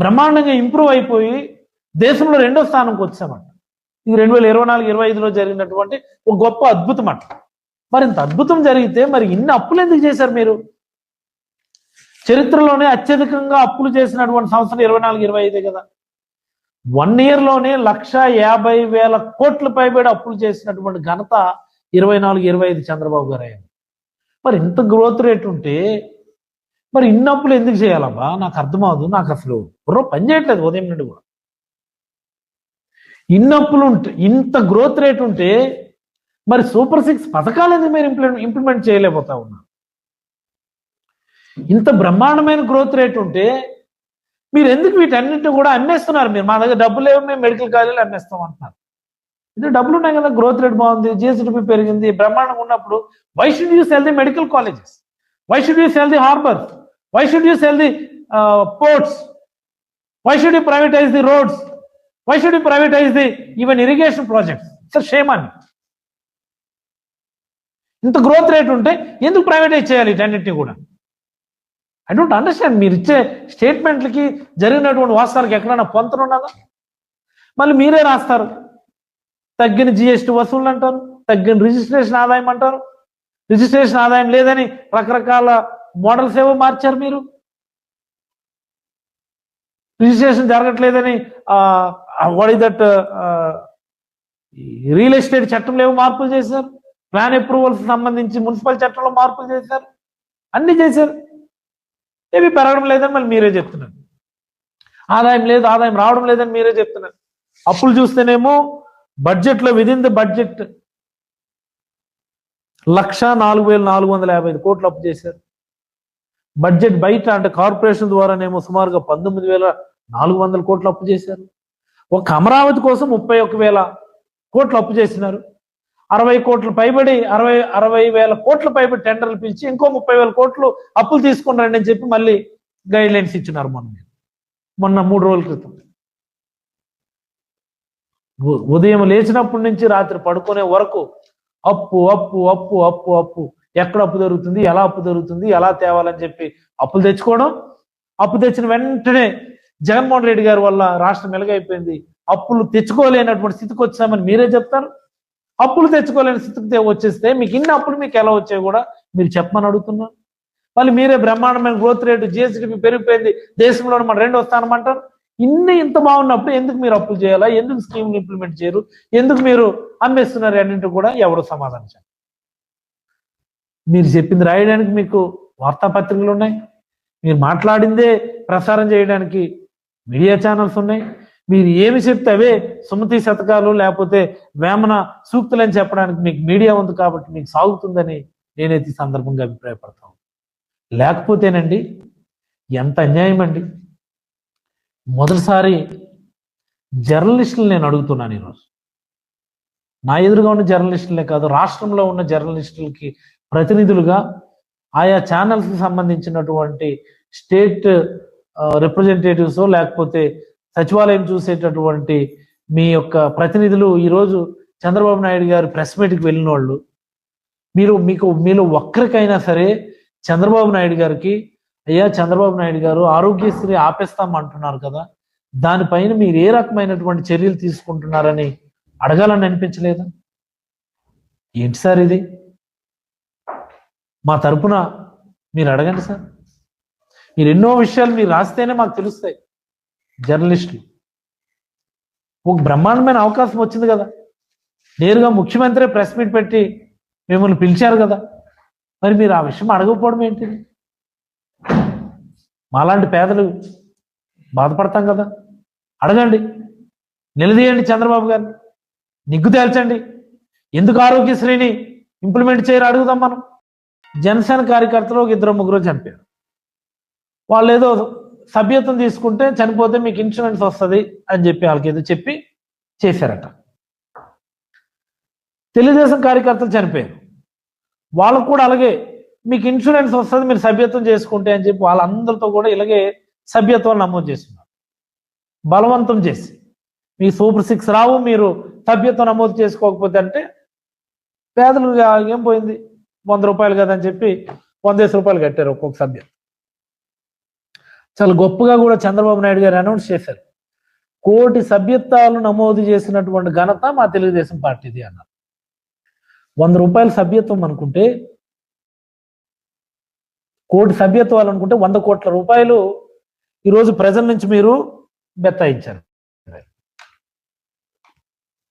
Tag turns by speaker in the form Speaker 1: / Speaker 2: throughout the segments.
Speaker 1: బ్రహ్మాండంగా ఇంప్రూవ్ అయిపోయి దేశంలో రెండో స్థానంకి వచ్చామంట. ఇది రెండు వేల ఇరవై నాలుగు ఇరవై ఐదులో జరిగినటువంటి ఒక గొప్ప అద్భుతం అంట మరి ఇంత అద్భుతం జరిగితే మరి ఇన్ని అప్పులు ఎందుకు చేశారు మీరు? చరిత్రలోనే అత్యధికంగా అప్పులు చేసినటువంటి సంవత్సరం ఇరవై నాలుగు ఇరవై ఐదే కదా. వన్ ఇయర్లోనే లక్ష యాభై వేల కోట్ల పైబడి అప్పులు చేసినటువంటి ఘనత ఇరవై నాలుగు ఇరవై ఐదు చంద్రబాబు గారు. అయ్యారు మరి ఇంత గ్రోత్ రేట్ ఉంటే మరి ఇన్ని అప్పులు ఎందుకు చేయాలబ్బా? నాకు అర్థమవుదు నాకు అసలు బుర్ర పని చేయట్లేదు ఉదయం నుండి కూడా. ఇన్ని అప్పులు ఉంటే ఇంత గ్రోత్ రేట్ ఉంటే మరి సూపర్ సిక్స్ పథకాలు ఎందుకు మీరు ఇంప్లిమెంట్ ఇంప్లిమెంట్ చేయలేకపోతా ఉన్నారు? ఇంత బ్రహ్మాండమైన గ్రోత్ రేట్ ఉంటే మీరు ఎందుకు వీటన్నిటిని కూడా అమ్మేస్తున్నారు? మీరు మా దగ్గర డబ్బులు లేవు మేము మెడికల్ కాలేజీలు అమ్మేస్తాం అంటున్నారు. ఇది డబ్బులు ఉన్నాయి కదా గ్రోత్ రేట్ బాగుంది జిఎస్డిపి పెరిగింది బ్రహ్మాండంగా ఉన్నప్పుడు why should you sell the medical colleges why should you sell the harbour why should you sell the ports why should you privatise the roads why should you privatise the even irrigation projects sir shame ఇంత growth rate ఉంటే ఎందుకు privatise చేయాలి ఇటన్నింటినీ కూడా? I don't understand మీరు ఇచ్చే స్టేట్మెంట్లకి జరిగినటువంటి వాస్తవాలకు ఎక్కడైనా పొంతన ఉన్నదా? మళ్ళీ మీరే రాస్తారు. తగ్గిన జిఎస్టీ వసూళ్ళు అంటారు తగ్గిన రిజిస్ట్రేషన్ ఆదాయం అంటారు. రిజిస్ట్రేషన్ ఆదాయం లేదని రకరకాల మోడల్స్ ఏవో మార్చారు మీరు? రిజిస్ట్రేషన్ జరగట్లేదని వడ్ దట్ రియల్ ఎస్టేట్ చట్టంలో ఏవో మార్పులు చేశారు? ప్లాన్ అప్రూవల్స్ సంబంధించి మున్సిపల్ చట్టంలో మార్పులు చేశారు? అన్ని చేశారు. ఏవి పెరగడం లేదని మళ్ళీ మీరే చెప్తున్నారు. ఆదాయం లేదు ఆదాయం రావడం లేదని మీరే చెప్తున్నారు. అప్పులు చూస్తేనేమో బడ్జెట్లో విదిన్ ది బడ్జెట్ లక్ష నాలుగు వేల నాలుగు వందల యాభై ఐదు కోట్లు అప్పు చేశారు. బడ్జెట్ బయట అంటే కార్పొరేషన్ ద్వారానేమో సుమారుగా పంతొమ్మిది వేల నాలుగు వందల కోట్లు అప్పు చేశారు. ఒక అమరావతి కోసం ముప్పై ఒక వేల కోట్లు అప్పు చేసినారు. అరవై కోట్లు పైబడి అరవై అరవై వేల కోట్ల పైబడి టెండర్లు పిలిచి ఇంకో ముప్పై వేల కోట్లు అప్పులు తీసుకున్నారండి అని చెప్పి మళ్ళీ గైడ్ లైన్స్ ఇచ్చినారు మొన్న మొన్న మూడు రోజుల క్రితం. ఉదయం లేచినప్పటి నుంచి రాత్రి పడుకునే వరకు అప్పు అప్పు అప్పు అప్పు అప్పు ఎక్కడ అప్పు దొరుకుతుంది ఎలా అప్పు దొరుకుతుంది ఎలా తేవాలని చెప్పి అప్పులు తెచ్చుకోవడం అప్పు తెచ్చిన వెంటనే జగన్మోహన్ రెడ్డి గారి వల్ల రాష్ట్రం మెలుగైపోయింది అప్పులు తెచ్చుకోలేనటువంటి స్థితికి వచ్చామని మీరే చెప్తారు. అప్పులు తెచ్చుకోలేని స్థితికి వచ్చేస్తే మీకు ఇన్ని అప్పులు మీకు ఎలా వచ్చాయి కూడా మీరు చెప్పమని అడుగుతున్నారు మళ్ళీ మీరే బ్రహ్మాండమైన గ్రోత్ రేటు జిఎస్డిపి పెరిగిపోయింది దేశంలో మన రెండో స్థానం అంటారు. ఇన్ని ఇంత బాగున్నప్పుడు ఎందుకు మీరు అప్పులు చేయాలా? ఎందుకు స్కీమ్ ఇంప్లిమెంట్ చేయరు? ఎందుకు మీరు అమ్మేస్తున్నారు అన్నింటి కూడా ఎవరు సమాధానం చెప్పారు. మీరు చెప్పింది రాయడానికి మీకు వార్తాపత్రికలు ఉన్నాయి. మీరు మాట్లాడిందే ప్రసారం చేయడానికి మీడియా ఛానల్స్ ఉన్నాయి. మీరు ఏమి చెప్తే అవే సుమతి శతకాలు లేకపోతే వేమన సూక్తులు అని చెప్పడానికి మీకు మీడియా ఉంది కాబట్టి మీకు సాగుతుందని నేనైతే ఈ సందర్భంగా అభిప్రాయపడతాను లేకపోతేనండి ఎంత అన్యాయం అండి. మొదటిసారి జర్నలిస్టులు నేను అడుగుతున్నాను ఈరోజు. నా ఎదురుగా ఉన్న జర్నలిస్టులే కాదు రాష్ట్రంలో ఉన్న జర్నలిస్టులకి ప్రతినిధులుగా ఆయా ఛానల్స్కి సంబంధించినటువంటి స్టేట్ రిప్రజెంటేటివ్స్ లేకపోతే సచివాలయం చూసేటటువంటి మీ యొక్క ప్రతినిధులు ఈరోజు చంద్రబాబు నాయుడు గారు ప్రెస్ మీట్కి వెళ్ళిన వాళ్ళు మీరు మీకు మీలో ఒక్కరికైనా సరే చంద్రబాబు నాయుడు గారికి అయ్యా చంద్రబాబు నాయుడు గారు ఆరోగ్యశ్రీ ఆపేస్తాం అంటున్నారు కదా దానిపైన మీరు ఏ రకమైనటువంటి చర్యలు తీసుకుంటున్నారని అడగాలని అనిపించలేదా? ఏంటి సార్ ఇది? మా తరపున మీరు అడగండి సార్. మీరు ఎన్నో విషయాలు మీరు రాస్తేనే మాకు తెలుస్తాయి. జర్నలిస్టులు. ఒక బ్రహ్మాండమైన అవకాశం వచ్చింది కదా. నేరుగా ముఖ్యమంత్రి ప్రెస్ మీట్ పెట్టి మిమ్మల్ని పిలిచారు కదా. మరి మీరు ఆ విషయం అడగకపోవడం ఏంటి? మాలాంటి పేదలు బాధపడతాం కదా. అడగండి. నిలదీయండి చంద్రబాబు గారిని. నిగ్గు తేల్చండి. ఎందుకు ఆరోగ్యశ్రీని ఇంప్లిమెంట్ చేయరు అడుగుదాం మనం. జనసేన కార్యకర్తలు ఒక ఇద్దరు ముగ్గురు చనిపోయారు వాళ్ళు ఏదో సభ్యత్వం తీసుకుంటే చనిపోతే మీకు ఇన్సూరెన్స్ వస్తుంది అని చెప్పి వాళ్ళకి ఏదో చెప్పి చేశారట. తెలుగుదేశం కార్యకర్తలు చనిపోయారు. వాళ్ళకు కూడా అలాగే మీకు ఇన్సూరెన్స్ వస్తుంది మీరు సభ్యత్వం చేసుకుంటే అని చెప్పి వాళ్ళందరితో కూడా ఇలాగే సభ్యత్వం నమోదు చేస్తున్నారు. బలవంతం చేసి మీ సూపర్ సిక్స్ రావు మీరు సభ్యత్వం నమోదు చేసుకోకపోతే అంటే పేదలు ఏం పోయింది? వంద రూపాయలు కదా అని చెప్పి వందేసి రూపాయలు కట్టారు ఒక్కొక్క సభ్యులు. చాలా గొప్పగా కూడా చంద్రబాబు నాయుడు గారు అనౌన్స్ చేశారు. కోటి సభ్యత్వాలు నమోదు చేసినటువంటి ఘనత మా తెలుగుదేశం పార్టీది అన్నారు. వంద రూపాయల సభ్యత్వం అనుకుంటే కోటి సభ్యత్వాలు అనుకుంటే వంద కోట్ల రూపాయలు ఈరోజు ప్రజల నుంచి మీరు బెత్తాయించారు.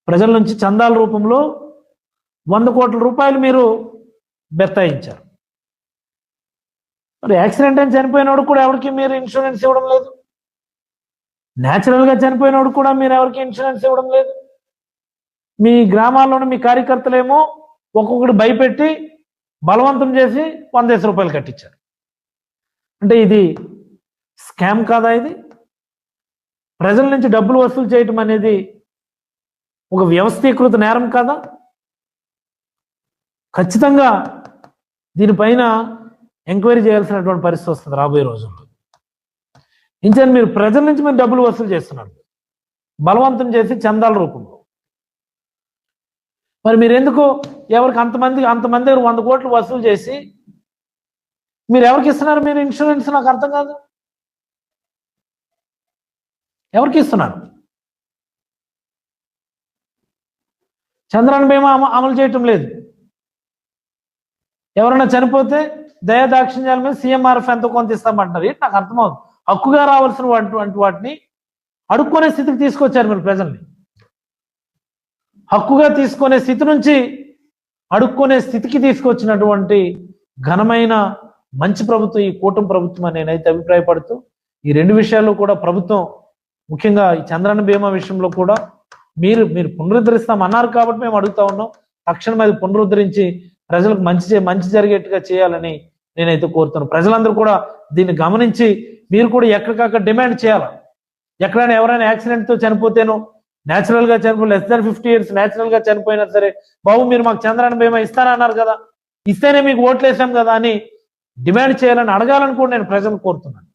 Speaker 1: ప్రజల నుంచి చందాల రూపంలో వంద కోట్ల రూపాయలు మీరు బెత్తాయించారు. మరి యాక్సిడెంట్ అని చనిపోయినోడు కూడా ఎవరికి మీరు ఇన్సూరెన్స్ ఇవ్వడం లేదు? న్యాచురల్గా చనిపోయినోడు కూడా మీరు ఎవరికి ఇన్సూరెన్స్ ఇవ్వడం లేదు? మీ గ్రామాల్లోని మీ కార్యకర్తలేమో ఒక్కొక్కటి భయపెట్టి బలవంతం చేసి వందేసి రూపాయలు కట్టించారు. అంటే ఇది స్కామ్ కాదా ఇది? ప్రజల నుంచి డబ్బులు వసూలు చేయటం అనేది ఒక వ్యవస్థీకృత నేరం కాదా? ఖచ్చితంగా దీనిపైన ఎంక్వైరీ చేయాల్సినటువంటి పరిస్థితి వస్తుంది రాబోయే రోజుల్లో. ఇంచని మీరు ప్రజల నుంచి మీరు డబ్బులు వసూలు చేస్తున్నారు. బలవంతం చేసి చందాల రూపంలో. మరి మీరు ఎందుకు ఎవరికి అంతమంది అంతమంది దగ్గర వంద కోట్లు వసూలు చేసి మీరు ఎవరికి ఇస్తున్నారు? మీరు ఇన్సూరెన్స్ నాకు అర్థం కాదు. ఎవరికి ఇస్తున్నారు? చంద్రాన్ని బీమా అమలు చేయటం లేదు. ఎవరైనా చనిపోతే దయాదాక్షిణ్యాల మీద సీఎంఆర్ఎఫ్ ఎంతో కొంత ఇస్తామంటారు ఏంటి? నాకు అర్థమవుతుంది హక్కుగా రావాల్సిన వాటి వాటిని అడుక్కునే స్థితికి తీసుకొచ్చారు మీరు ప్రజల్ని. హక్కుగా తీసుకునే స్థితి నుంచి అడుక్కునే స్థితికి తీసుకొచ్చినటువంటి ఘనమైన మంచి ప్రభుత్వం ఈ కూటమి ప్రభుత్వం అని నేనైతే అభిప్రాయపడుతూ ఈ రెండు విషయాల్లో కూడా ప్రభుత్వం ముఖ్యంగా ఈ చంద్రన్న బీమా విషయంలో కూడా మీరు మీరు పునరుద్ధరిస్తాం అన్నారు కాబట్టి మేము అడుగుతా ఉన్నాం. తక్షణం అది పునరుద్ధరించి ప్రజలకు మంచి మంచి జరిగేట్టుగా చేయాలని నేనైతే కోరుతున్నాను ప్రజలందరూ కూడా దీన్ని గమనించి మీరు కూడా ఎక్కడికక్కడ డిమాండ్ చేయాలి? ఎక్కడైనా ఎవరైనా యాక్సిడెంట్తో చనిపోతేనో నేచురల్గా చనిపో లెస్ దాన్ ఫిఫ్టీ ఇయర్స్ నేచురల్గా చనిపోయినా సరే బాబు మీరు మాకు చంద్రాన్ని బీమా ఇస్తానన్నారు కదా. ఇస్తేనే మీకు ఓట్లు వేసాం కదా అని డిమాండ్ చేయాలని అడగాలని కూడా నేను ప్రజలు కోరుతున్నాను.